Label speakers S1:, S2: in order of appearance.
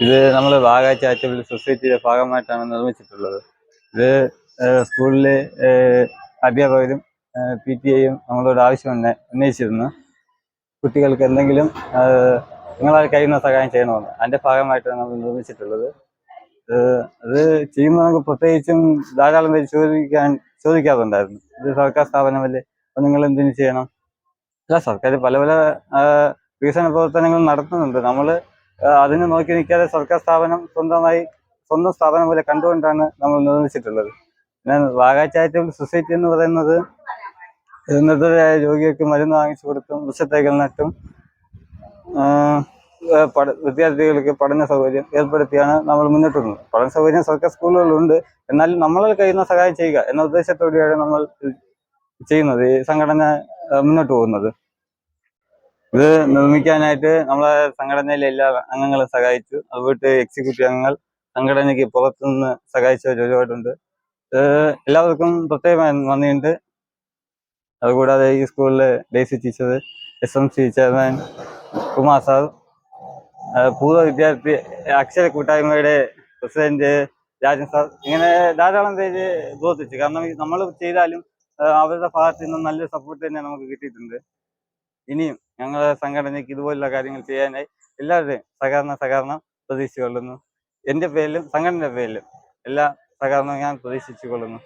S1: ഇത് നമ്മൾ വാഗ ചാരിറ്റബിൾ സൊസൈറ്റിയുടെ ഭാഗമായിട്ടാണ് നിർമ്മിച്ചിട്ടുള്ളത്. ഇത് സ്കൂളിലെ അധ്യാപകരും പി ടി എയും നമ്മളോട് ആവശ്യം ഉന്ന- ഉന്നയിച്ചിരുന്നു. കുട്ടികൾക്ക് എന്തെങ്കിലും നിങ്ങളാൽ കഴിയുന്ന സഹായം ചെയ്യണമെന്ന്. അതിന്റെ ഭാഗമായിട്ടാണ് നമ്മൾ നിർമ്മിച്ചിട്ടുള്ളത്. അത് ചെയ്യുമ്പോൾ നമുക്ക് പ്രത്യേകിച്ചും ധാരാളം പേര് ചോദിക്കാൻ ചോദിക്കാറുണ്ടായിരുന്നു. ഇത് സർക്കാർ സ്ഥാപനമല്ലേ? അപ്പം നിങ്ങൾ എന്തിനു ചെയ്യണം? അല്ല സർക്കാർ പല പല വികസന പ്രവർത്തനങ്ങൾ നടത്തുന്നുണ്ട്. നമ്മൾ അതിന് നോക്കി നിൽക്കാതെ സർക്കാർ സ്ഥാപനം സ്വന്തമായി സ്വന്തം സ്ഥാപനം പോലെ കണ്ടുകൊണ്ടാണ് നമ്മൾ നിർമ്മിച്ചിട്ടുള്ളത്. പിന്നെ വാഗ ചാരിറ്റബിൾ സൊസൈറ്റി എന്ന് പറയുന്നത് നിർദ്ധരായ രോഗികൾക്ക് മരുന്ന് വാങ്ങിച്ചു കൊടുത്തും വൃക്ഷത്തൈകൾ നട്ടും വിദ്യാർത്ഥികൾക്ക് പഠന സൗകര്യം ഏർപ്പെടുത്തിയാണ് നമ്മൾ മുന്നോട്ട് പോകുന്നത് പഠന സൗകര്യം സർക്കാർ സ്കൂളുകളിലുണ്ട്. എന്നാലും നമ്മളാൽ കഴിയുന്ന സഹായം ചെയ്യുക എന്ന ഉദ്ദേശത്തോടെയാണ് നമ്മൾ ചെയ്യുന്നത് ഈ സംഘടന മുന്നോട്ട് പോകുന്നത്. ഇത് നിർമ്മിക്കാനായിട്ട് നമ്മളെ സംഘടനയിലെ എല്ലാ അംഗങ്ങളും സഹായിച്ചു. അതുപോലെ എക്സിക്യൂട്ടീവ് അംഗങ്ങൾ സംഘടനയ്ക്ക് പുറത്തുനിന്ന് സഹായിച്ചവർ ഒരുപാടുണ്ട്. എല്ലാവർക്കും പ്രത്യേകമായി നന്ദിയുണ്ട്. അതുകൂടാതെ ഈ സ്കൂളിലെ Daisy teacher S M C chairman Kumar sir പൂർവ വിദ്യാർത്ഥി അക്ഷര കൂട്ടായ്മയുടെ പ്രസിഡന്റ് രാജൻ സാർ ഇങ്ങനെ ധാരാളം പേര് പ്രവർത്തിച്ചു കാരണം നമ്മൾ ചെയ്താലും അവരുടെ ഭാഗത്ത് നിന്ന് നല്ല സപ്പോർട്ട് തന്നെ നമുക്ക് കിട്ടിയിട്ടുണ്ട്. ഇനിയും ഞങ്ങളുടെ സംഘടനയ്ക്ക് ഇതുപോലുള്ള കാര്യങ്ങൾ ചെയ്യാനായി എല്ലാവരുടെയും സഹകരണ സഹകരണം പ്രതീക്ഷിച്ചുകൊള്ളുന്നു. എന്റെ പേരിലും സംഘടനയുടെ പേരിലും എല്ലാ സഹകരണവും ഞാൻ പ്രതീക്ഷിച്ചു കൊള്ളുന്നു